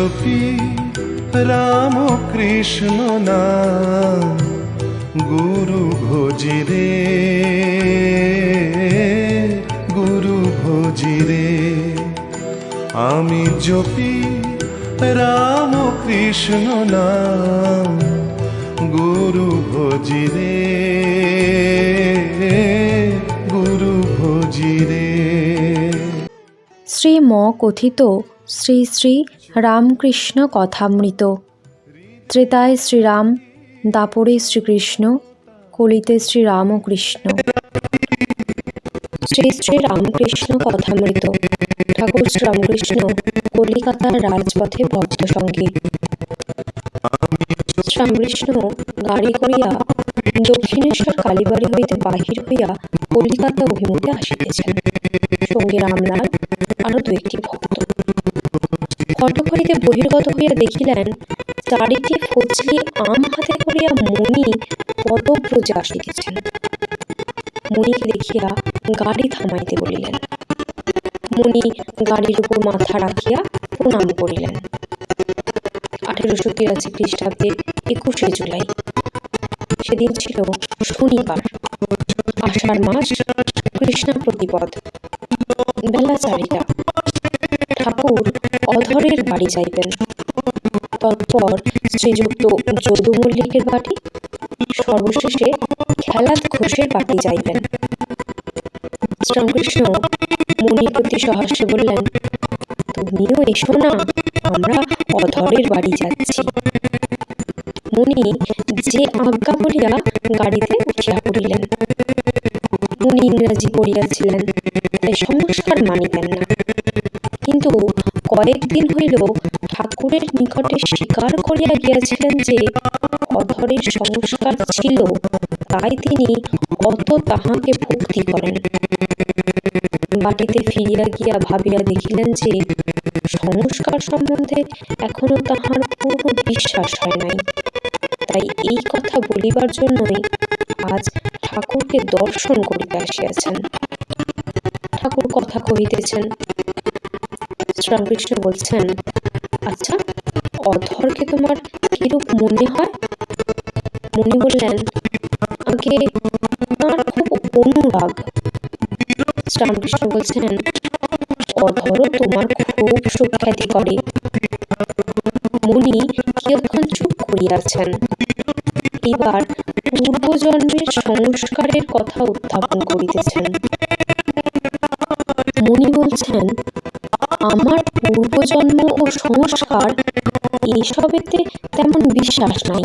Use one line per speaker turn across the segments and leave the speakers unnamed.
জপি রাম কৃষ্ণ নাম গুরু ভোজি রে, গুরু ভোজি রে। আমি জপি রাম কৃষ্ণ নাম গুরু ভোজি রে, গুরু ভোজি রে।
শ্রী ম কথিত শ্রী শ্রী রামকৃষ্ণ কথামৃত। ত্রেতায় শ্রীরাম, দাপরে শ্রীকৃষ্ণ, কলিতে শ্রী রামকৃষ্ণ শ্রী শ্রী রামকৃষ্ণ কথামৃত। ঠাকুর শ্রীরামকৃষ্ণ, কলিকাতার রাজপথে ভক্ত সঙ্গে। শ্রীরামকৃষ্ণ গাড়ি করিয়া দক্ষিণেশ্বর কালীবাড়ি হইতে বাহির হইয়া কলিকাতা অভিমুখে আসিতেছেন। সঙ্গে রামলাল আরও দু একটি ভক্ত। হইতে বহির্গত হইয়া দেখিলেন, চারিটি ফজলি আম হাতে করিয়া মণি পদব্রজে আসিতেছেন মণিকে দেখিয়া গাড়ি থামাইতে বলিলেন। মণি গাড়ির উপর মাথা রাখিয়া প্রণাম করিলেন। আঠেরোশো তিরাশি খ্রিস্টাব্দের একুশে জুলাই। সেদিন ছিল শনিবার। আষাঢ় মাস, কৃষ্ণা প্রতিপদ। বেলা চারিটা। ঠাকুর অধরের বাড়ি যাইবেন। তৎপর শ্রীযুক্ত যদু মল্লিকের বাড়ি, সর্বশেষে খেলাদ ঘোষের বাড়ি যাইবেন। শ্রীরামকৃষ্ণ মুনির প্রতি সহাস্যে বললেন, তুমিও এসো না, আমরা অধরের বাড়ি যাচ্ছি। মুনি যে আজ্ঞা বলিয়া গাড়িতে উঠিয়া পড়িলেন। মুনি ইংরাজি পড়িয়াছিলেন, তাই সংস্কার মানিতেন না। কিন্তু কয়েকদিন হইল ঠাকুরের নিকটে স্বীকার করিয়া গিয়াছিলেন যে অধরের সংস্কার ছিল, তাই তিনি অত তাহাকে ভক্তি করেন। বাটিতে ফিরিয়া গিয়া ভাবিয়া দেখিলেন যে সংস্কার সম্বন্ধে এখনও তাহার পূর্ণ বিশ্বাস হয় নাই। তাই এই কথা বলিবার জন্যই আজ ঠাকুরকে দর্শন করিতে আসিয়াছেন। ঠাকুর কথা কহিতেছেন শ্রীরামকৃষ্ণ বলছেন আচ্ছা অধরকে তোমার কিরূপ মনে হয়? মনে বললেন, আগে তার খুব অনুরাগ। শ্রীরামকৃষ্ণ বলছেন, অধরও তোমার খুব সুখ্যাতি করে। মুনি কিয়ৎক্ষণ চুপ করিয়াছেন এবার পূর্বজন্মের সংস্কারের কথা উত্থাপন করিতেছেন। মুনি বলছেন আমার পূর্বজন্ম ও সংস্কার, এসবেতে তেমন বিশ্বাস নাই।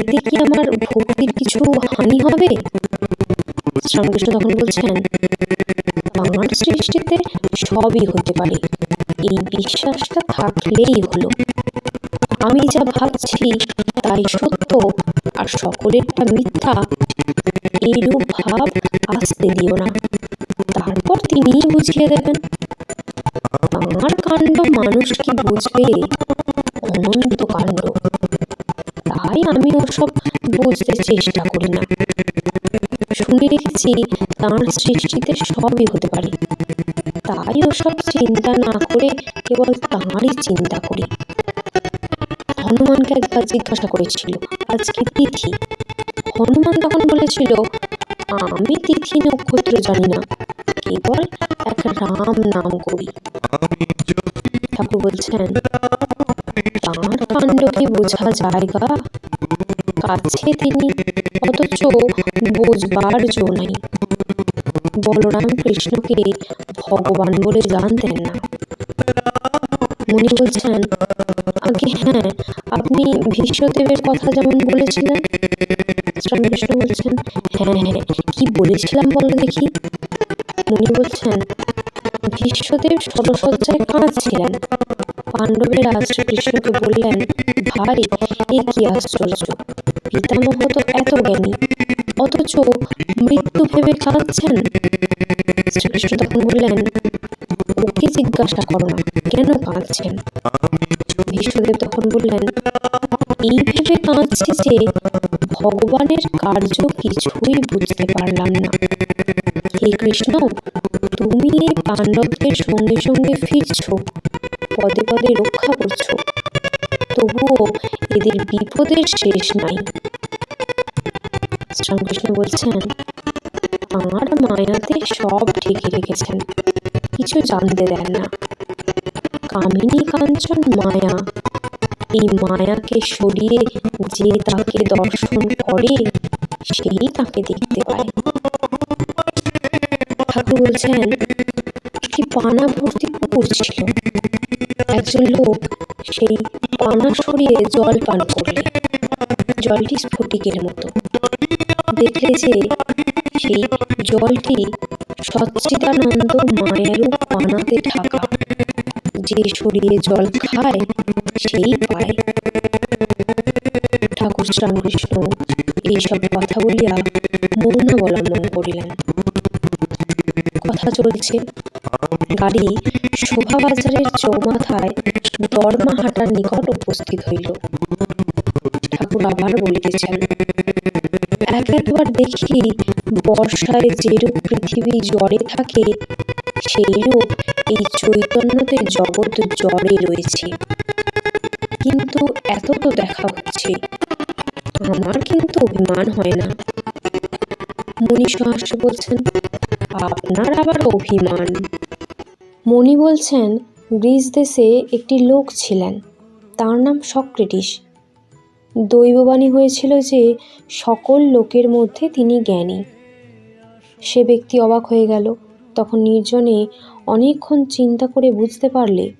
এতে কি আমার ভক্তির কিছু হানি হবে? শ্রীরামকৃষ্ণ তখন বলছেন আমার সৃষ্টিতে সবই হতে পারে। এই বিশ্বাসটা থাকলেই হলো। আমি যা ভাবছি তাই সত্য আর সকলেরটা মিথ্যা, এইরূপ ভাব আসতে দিও না। তারপর তিনিই বুঝিয়ে দেবেন। তাঁর কাণ্ড মানুষ কি বুঝবে? অনন্ত কাণ্ড। তাই আমি ওসব বুঝতে চেষ্টা করি না। শুনে রেখেছি তাঁর সৃষ্টিতে সবই হতে পারে। তাই ওসব চিন্তা না করে কেবল তাঁরই চিন্তা করি। হনুমানকে একবার জিজ্ঞাসা করেছিল আজকে তিথি? হনুমান তখন বলেছিল আমি তিথি নক্ষত্র জানি না। কেবল এক রাম নাম করি। ঠাকুর বলছেন, তাঁর কাণ্ডকে বোঝা জায়গা কাছে তিনি অথচ বোঝবার জো নাই। বলরাম কৃষ্ণকে ভগবান বলে জানতেন না। মুনি বলছেন। আগে হ্যাঁ আপনি ভীষ্মদেবের কথা যেমন বলেছিলেন শ্রীরামকৃষ্ণ বলছেন হ্যাঁ হ্যাঁ কি বলেছিলাম বলো দেখি। মুনি বলছেন, ভীষ্মদেব ষড়সজ্জায় কাঁদছিলেন পাণ্ডবেরা শ্রীকৃষ্ণকে বললেন, ভাই, এ কি আশ্চর্য। পিতামহ তো এত জ্ঞানী, অথচ মৃত্যু ভেবে কাঁদছেন? শ্রীকৃষ্ণ তখন বললেন জিজ্ঞাসা করো না। কেন কাঁদছেন? ভীষ্মদেব তখন বললেন এই ভেবে কাঁদছি যে ভগবানের কার্য কিছুই বুঝতে পারলাম না। হে কৃষ্ণ, তুমি এই পাণ্ডবদের সঙ্গে সঙ্গে ফিরছ, পদে পদে রক্ষা করছ। তবুও এদের বিপদের শেষ নাই। শ্রীরামকৃষ্ণ বলছেন আমার মায়াতে সব ঢেকে রেখেছেন। কিছু জানতে দেন না। কামিনী কাঞ্চন মায়া, এই মায়াকে সরিয়ে যে তাকে দর্শন করে, সেই তাকে দেখতে পায়। ঠাকুর বলছেন, একটি পানা ভর্তি পুকুর ছিল। একজন লোক সেই পানা সরিয়ে জল পান করলে। জলটি স্ফটিকের মতো। দেখলে যে সেই জলটি সচ্চিদানন্দ মায়ারূপ পানাতে ঢাকা যে সরিয়ে জল খায়, সেই পায়। ঠাকুর শ্রীরামকৃষ্ণ এইসব কথা বলিয়া মৌন অবলম্বন করিলেন। কথা চলছে, গাড়ি শোভাবাজারের চৌমাথায় দরমাহাটার নিকট উপস্থিত হইল। ঠাকুর আবার বলিতেছেন একবার দেখি বর্ষায় যেরূপ পৃথিবী জ্বরে থাকে, সেইরূপ এই চৈতন্যতে জগৎ জ্বরে রয়েছে। কিন্তু এত তো দেখা হচ্ছে, আমার কিন্তু অভিমান হয় না। মণি সহস্র বলছেন, আপনার আবার অভিমান? মণি বলছেন, গ্রিস দেশে একটি লোক ছিলেন, তার নাম সক্রেটিস। দৈববাণী হয়েছিল যে সকল লোকের মধ্যে তিনি জ্ঞানী। সে ব্যক্তি অবাক হয়ে গেল। তখন নির্জনে অনেকক্ষণ চিন্তা করে বুঝতে পারলে।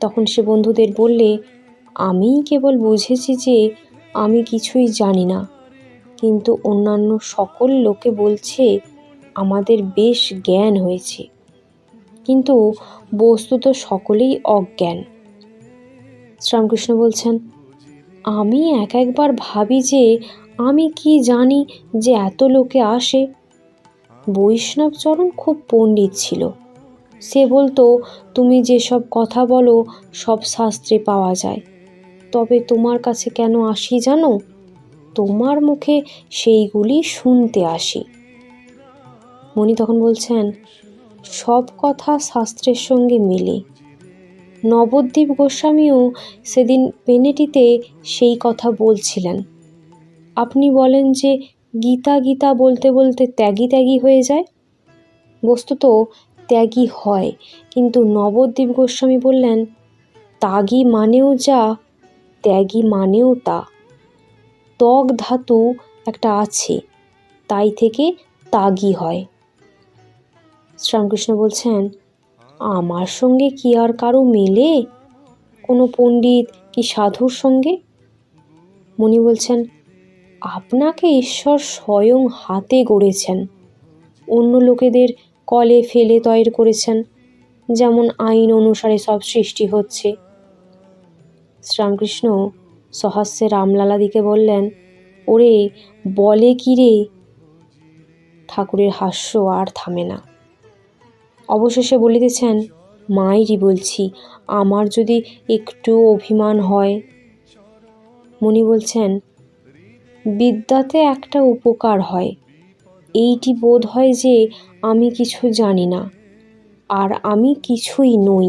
তখন সে বন্ধুদের বললে আমি কেবল বুঝেছি যে আমি কিছুই জানি না। কিন্তু অন্যান্য সকল লোকে বলছে, আমাদের বেশ জ্ঞান হয়েছে। কিন্তু বস্তুত সকলেই অজ্ঞান। শ্রীরামকৃষ্ণ বলছেন আমি এক একবার ভাবি যে আমি কি জানি যে এত লোকে আসে। বৈষ্ণবচরণ খুব পণ্ডিত ছিল। সে বলতো, তুমি যেসব কথা বলো, সব শাস্ত্রে পাওয়া যায়। তবে তোমার কাছে কেন আসি জানো? তোমার মুখে সেইগুলি শুনতে আসি। মণি তখন বলছেন, সব কথা শাস্ত্রের সঙ্গে মেলে। নবদ্বীপ গোস্বামীও সেদিন পেনেটিতে সেই কথা বলছিলেন। আপনি বলেন যে গীতা গীতা বলতে বলতে ত্যাগী ত্যাগী হয়ে যায়? বস্তুত ত্যাগী হয়, কিন্তু নবদ্বীপ গোস্বামী বললেন তাগী মানেও যা, ত্যাগী মানেও তা। ত্বক ধাতু একটা আছে, তাই থেকে তাগী হয়। শ্রীরামকৃষ্ণ বলছেন আমার সঙ্গে কি আর কারও মেলে? কোনো পণ্ডিত কি সাধুর সঙ্গে? মণি বলছেন, আপনাকে ঈশ্বর স্বয়ং হাতে গড়েছেন। অন্য লোকেদের কলে ফেলে তৈরি করেছেন, যেমন আইন অনুসারে সব সৃষ্টি হচ্ছে। শ্রীরামকৃষ্ণ সহস্যে রামলালা দিকে বললেন, ওরে, বলে কি রে? ঠাকুরের হাস্য আর থামে না। অবশেষে বলিতেছেন মায়েরই বলছি, আমার যদি একটু অভিমান হয়? মনি বলছেন, বিদ্যাতে একটা উপকার হয়। এইটি বোধ হয় যে আমি কিছু জানি না, আর আমি কিছুই নই।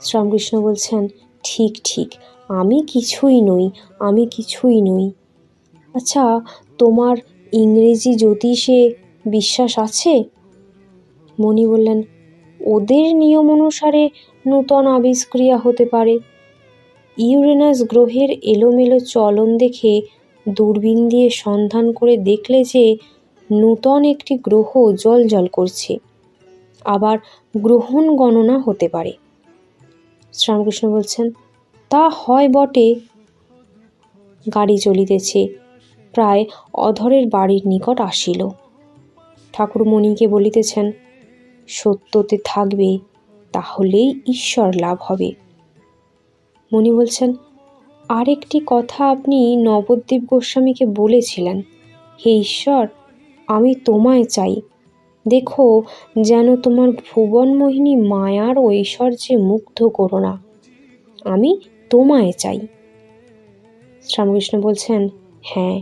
শ্রীরামকৃষ্ণ বলছেন, ঠিক ঠিক, আমি কিছুই নই, আমি কিছুই নই। আচ্ছা তোমার ইংরেজি জ্যোতিষে বিশ্বাস আছে? মণি বললেন, ওদের নিয়ম অনুসারে নূতন আবিষ্ক্রিয়া হতে পারে। ইউরেনাস গ্রহের এলোমেলো চলন দেখে দূরবীন দিয়ে সন্ধান করে দেখলে যে নূতন একটি গ্রহ জল জল করছে। আবার গ্রহণ গণনা হতে পারে। শ্রীরামকৃষ্ণ বলছেন, তা হয় বটে। গাড়ি চলিতেছে। প্রায় অধরের বাড়ির নিকট আসিল। ঠাকুর মণিকে বলিতেছেন সত্যতে থাকবে, তাহলেই ঈশ্বর লাভ হবে। মণি বলছেন, আরেকটি কথা আপনি নবদ্বীপ গোস্বামীকে বলেছিলেন। হে ঈশ্বর, আমি তোমায় চাই। দেখো, যেন তোমার ভুবনমোহিনী মায়ার ঐশ্বর্যে মুগ্ধ করো না। আমি তোমায় চাই। শ্রীরামকৃষ্ণ বলছেন হ্যাঁ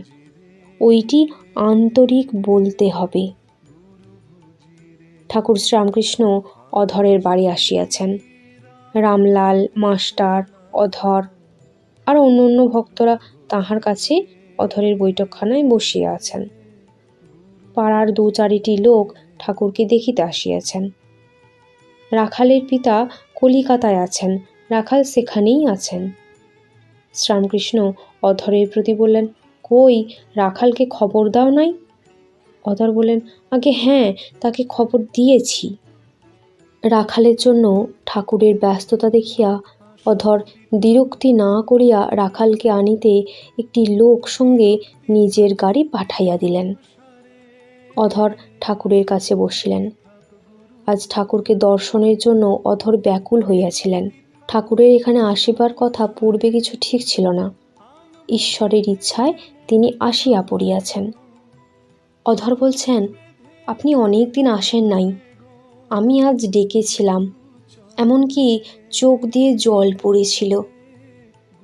ওইটি আন্তরিক বলতে হবে। ঠাকুর শ্রীরামকৃষ্ণ অধরের বাড়ি আসিয়াছেন। রামলাল, মাস্টার, অধর আর অন্য অন্য ভক্তরা তাহার কাছে অধরের বৈঠকখানায় বসিয়া আছেন। পাড়ার দু চারিটি লোক ঠাকুরকে দেখিতে আসিয়াছেন। রাখালের পিতা কলিকাতায় আছেন, রাখাল সেখানেই আছেন। শ্রীরামকৃষ্ণ অধরের প্রতি বললেন, কই, রাখালকে খবর দাও নাই? অধর বললেন, আগে হ্যাঁ তাকে খবর দিয়েছি। রাখালের জন্য ঠাকুরের ব্যস্ততা দেখিয়া অধর দ্বিরুক্তি না করিয়া রাখালকে আনিতে একটি লোক সঙ্গে নিজের গাড়ি পাঠাইয়া দিলেন। অধর ঠাকুরের কাছে বসিলেন। আজ ঠাকুরকে দর্শনের জন্য অধর ব্যাকুল হইয়াছিলেন। ঠাকুরের এখানে আসিবার কথা পূর্বে কিছু ঠিক ছিল না। ঈশ্বরের ইচ্ছায় তিনি আসিয়া পড়িয়াছেন। অধর বলছেন, আপনি অনেক দিন আসেন নাই। আমি আজ ডেকেছিলাম। এমনকি চোখ দিয়ে জল পড়েছিল।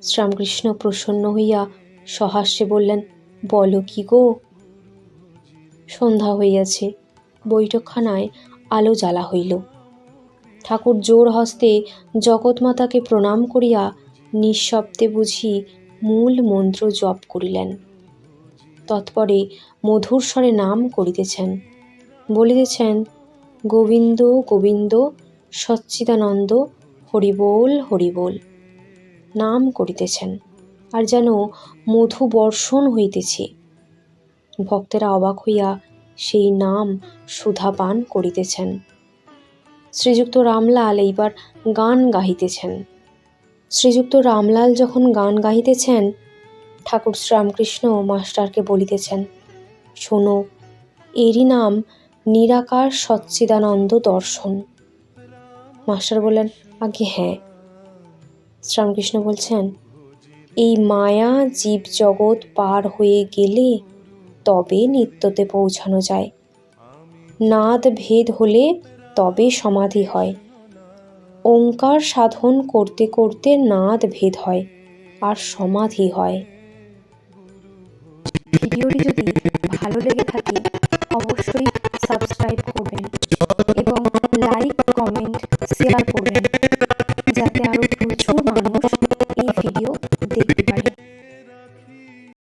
শ্রীরামকৃষ্ণ প্রসন্ন হইয়া সহাস্যে বললেন, বলো কি গো? সন্ধ্যা হইয়াছে। বৈঠকখানায় আলো জ্বালা হইল। ঠাকুর জোর হস্তে জগৎমাতাকে প্রণাম করিয়া নিঃশব্দে বুঝি মূল মন্ত্র জপ করিলেন। তৎপরে মধুর স্বরে নাম করিতেছেন। বলিতেছেন, গোবিন্দ গোবিন্দ, সচ্চিদানন্দ, হরিবোল হরিবোল। নাম করিতেছেন, আর যেন মধু বর্ষণ হইতেছে। ভক্তেরা অবাক হইয়া সেই নাম সুধাপান করিতেছেন। শ্রীযুক্ত রামলাল এইবার গান গাহিতেছেন। শ্রীযুক্ত রামলাল যখন গান গাহিতেছেন ঠাকুর শ্রীরামকৃষ্ণ মাস্টারকে বলিতেছেন, শোনো, এরই নাম নিরাকার সচ্চিদানন্দ দর্শন। মাস্টার বললেন আগে হ্যাঁ। শ্রীরামকৃষ্ণ বলছেন, এই মায়া জীব জগৎ পার হয়ে গেলে তবে নিত্যতে পৌঁছানো যায়। নাদ ভেদ হলে তবে সমাধি হয়। ওঙ্কার সাধন করতে করতে নাদ ভেদ হয়, আর সমাধি হয়। ভিডিওটি যদি ভালো লেগে থাকে, অবশ্যই সাবস্ক্রাইব করবেন এবং লাইক, কমেন্ট, শেয়ার করবেন, যাতে আরও প্রচুর মানুষ এই ভিডিও দেখতে পারে।